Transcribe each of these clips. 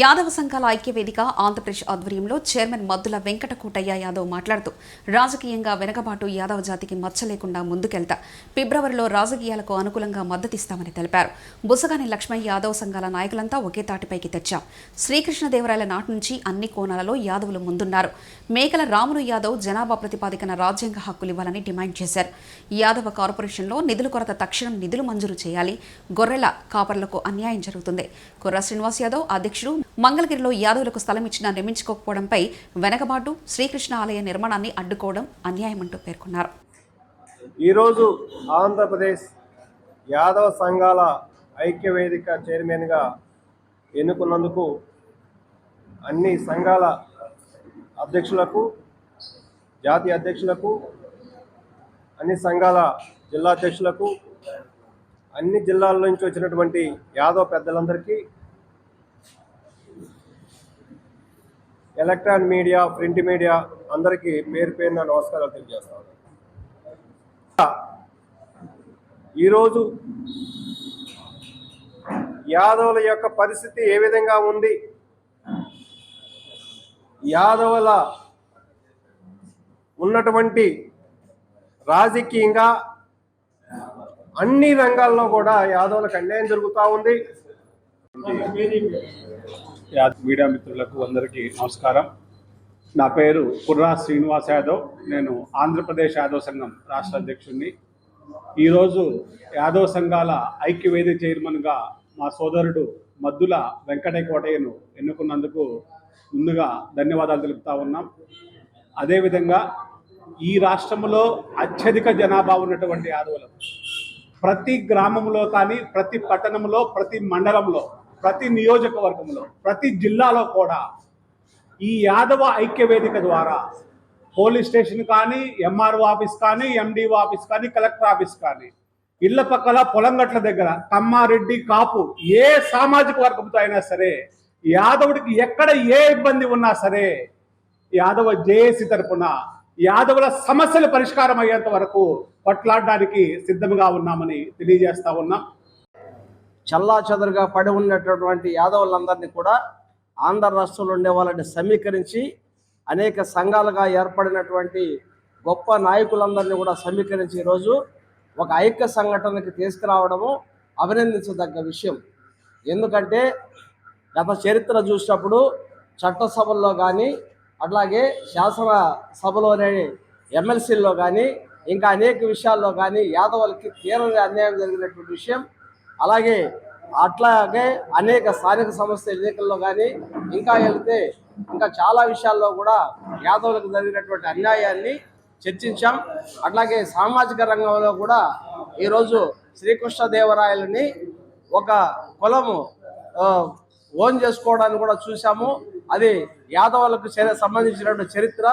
యాదవ సంఘాల ఐక్యవేదిక ఆంధ్రప్రదేశ్ ఆధ్వర్యంలో చైర్మన్ మద్దుల వెంకటకోటయ్య యాదవ్ మాట్లాడుతూ రాజకీయంగా వెనకబాటు యాదవ జాతికి మచ్చ లేకుండా ముందుకెళ్తా ఫిబ్రవరిలో రాజకీయాలకు అనుకూలంగా మద్దతిస్తామని తెలిపారు. బుసగాని లక్ష్మయ్య యాదవ్ సంఘాల నాయకులంతా ఒకే తాటిపైకి తెచ్చాం. శ్రీకృష్ణదేవరాయల నాటి నుంచి అన్ని కోణాలలో యాదవులు ముందున్నారు. మేకల రాములు యాదవ్ జనాభా ప్రతిపాదికన రాజ్యాంగ హక్కులు ఇవ్వాలని డిమాండ్ చేశారు. యాదవ కార్పొరేషన్లో నిధుల కొరత తక్షణం నిధులు మంజూరు చేయాలి గొర్రెల కాపర్లకు అన్యాయం జరుగుతుంది. కొర్ర శ్రీనివాస్ యాదవ్ అధ్యక్షుడు మంగళగిరిలో యాదవులకు స్థలం ఇచ్చినా నిర్మించుకోకపోవడంపై వెనకబాటు శ్రీకృష్ణ ఆలయ నిర్మాణాన్ని అడ్డుకోవడం అన్యాయమంటూ పేర్కొన్నారు. ఈరోజు ఆంధ్రప్రదేశ్ యాదవ సంఘాల ఐక్య వేదిక చైర్మన్గా ఎన్నుకున్నందుకు అన్ని సంఘాల అధ్యక్షులకు జాతీయ అధ్యక్షులకు అన్ని సంఘాల జిల్లా అధ్యక్షులకు అన్ని జిల్లాల నుంచి వచ్చినటువంటి యాదవ పెద్దలందరికీ ఎలక్ట్రాన్ మీడియా ప్రింట్ మీడియా అందరికీ పేరు పేరున నమస్కారాలు తెలియజేస్తాను ఈరోజు యాదవుల యొక్క పరిస్థితి ఏ విధంగా ఉంది? యాదవుల ఉన్నటువంటి రాజకీయంగా అన్ని రంగాల్లో కూడా యాదవులకు అన్యాయం జరుగుతూ ఉంది. మీడియా మిత్రులకు అందరికీ నమస్కారం. నా పేరు కుర్రా శ్రీనివాస్ యాదవ్. నేను ఆంధ్రప్రదేశ్ యాదవ్ సంఘం రాష్ట్ర అధ్యక్షుడిని ఈరోజు యాదవ్ సంఘాల ఐక్యవేది చైర్మన్గా మా సోదరుడు మద్దుల వెంకటేకోటయ్యను ఎన్నుకున్నందుకు ముందుగా ధన్యవాదాలు తెలుపుతా ఉన్నాం. అదేవిధంగా ఈ రాష్ట్రంలో అత్యధిక జనాభా ఉన్నటువంటి యాదవులు ప్రతి గ్రామంలో కానీ ప్రతి పట్టణంలో ప్రతి మండలంలో ప్రతి నియోజకవర్గంలో ప్రతి జిల్లాలో కూడా ఈ యాదవ ఐక్య వేదిక ద్వారా పోలీస్ స్టేషన్ కానీ ఎంఆర్ఓ ఆఫీస్ కానీ ఎండిఓ ఆఫీస్ కానీ కలెక్టర్ ఆఫీస్ కానీ ఇళ్ళ పక్కల పొలంగట్ల దగ్గర కమ్మారెడ్డి కాపు ఏ సామాజిక వర్గంతో అయినా సరే యాదవుడికి ఎక్కడ ఏ ఇబ్బంది ఉన్నా సరే యాదవ జేఏసీ తరపున యాదవుల సమస్యలు పరిష్కారం అయ్యేంత వరకు పట్లాడడానికి సిద్ధంగా ఉన్నామని తెలియజేస్తా ఉన్నాం. చల్లా చెదరుగా పడి ఉన్నటువంటి యాదవులందరినీ కూడా ఆంధ్ర రాష్ట్రంలో ఉండే వాళ్ళని సమీకరించి అనేక సంఘాలుగా ఏర్పడినటువంటి గొప్ప నాయకులందరినీ కూడా సమీకరించి ఈరోజు ఒక ఐక్య సంఘటనకి తీసుకురావడము అభినందించదగ్గ విషయం. ఎందుకంటే గత చరిత్ర చూసినప్పుడు చట్టసభల్లో కానీ అట్లాగే శాసన సభలోనే ఎమ్మెల్సీల్లో కానీ ఇంకా అనేక విషయాల్లో కానీ యాదవులకి తీవ్రంగా అన్యాయం జరిగినటువంటి విషయం అలాగే అట్లాగే అనేక స్థానిక సంస్థ ఎన్నికల్లో కానీ ఇంకా వెళ్తే ఇంకా చాలా విషయాల్లో కూడా యాదవులకు జరిగినటువంటి అన్యాయాన్ని చర్చించాం. అట్లాగే సామాజిక రంగంలో కూడా ఈరోజు శ్రీకృష్ణదేవరాయలని ఒక కులము ఓన్ చేసుకోవడానికి కూడా చూసాము అది యాదవులకు సంబంధించినటువంటి చరిత్ర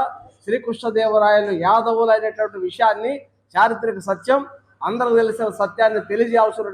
శ్రీకృష్ణదేవరాయలు యాదవులు అయినటువంటి విషయాన్ని చారిత్రక సత్యం అందరూ తెలిసిన సత్యాన్ని తెలియజేయాల్సిన